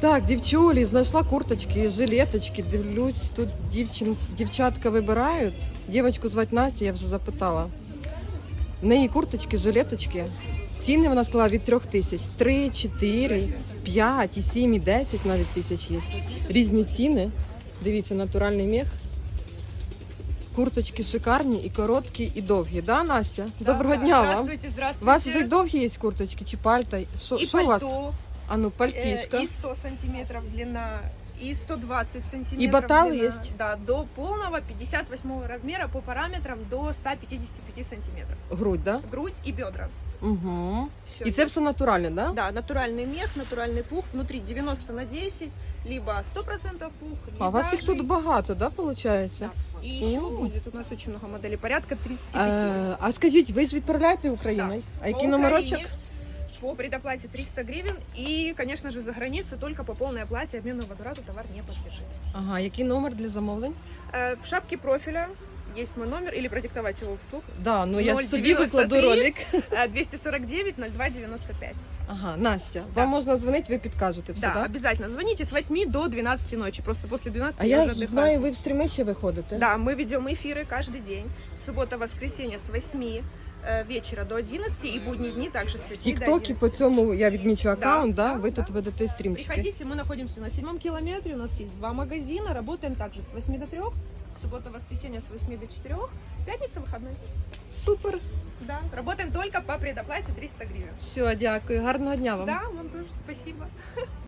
Так, дівчулі, знайшла курточки, жилеточки. Дивлюсь, тут дівчин, дівчатка вибирають. Дівочку звати Настя, я вже запитала. В неї курточки, жилеточки. Ціни вона сказала від трьох тисяч. Три, чотири, п'ять, і сім, і десять навіть тисяч є. Різні ціни. Дивіться, натуральний мех. Курточки шикарні і короткі, і довгі. Да, Настя? Доброго дня вам. Здравствуйте, У вас вже довгі є курточки чи пальта? Що, у вас? пальто, А ну, э, пальтишка. и 100 сантиметров длина, и 120 сантиметров И баталы длина. есть? Да, до полного 58 размера по параметрам до 155 сантиметров. Грудь, да? Грудь и бедра. Угу. Все. І це все натуральне, да? Да, натуральный мех, натуральный пух. Внутри 90 на 10, либо 100% пух, либо А у вас їх тут багато, да, виходить? Да. И еще О. будет у нас очень много моделей, порядка 35. Е, а скажіть, ви ж відправляєте Україною? А який По номерочок? По предоплате 300 гривен и, конечно же, за границей только по полной оплате обменного возврату товар не подлежит. Ага, який номер для замовлень? Э, В шапке профиля есть мой номер, или продиктовать его вслух. Да, ну я ж собі 0,93. викладу ролик. Э, 249 02 95. Ага, Настя, Да. вам можна дзвонити, ви підкажете все, Да, да? обязательно звоните с 8 до 12 ночи. Просто после 12 А я, я уже ж отдыхаю. знаю, ви в стріми ще виходите. Да, мы ведем эфиры каждый день. Суббота, воскресенье с 8 э, вечера до 11 и будние дни также с 8 В до Тіктокі 11. по цьому я відмічу аккаунт, да, да, ви да. тут ведете стрімчики. Приходите, мы находимся на седьмом километре, у нас есть два магазина, работаем также с 8 до 3, Суббота, воскресенье с 8 до 4, пятница, выходной. Супер. Да, работаем только по предоплате 300 гривен. Все, дякую. Гарного дня вам. Да, вам тоже спасибо.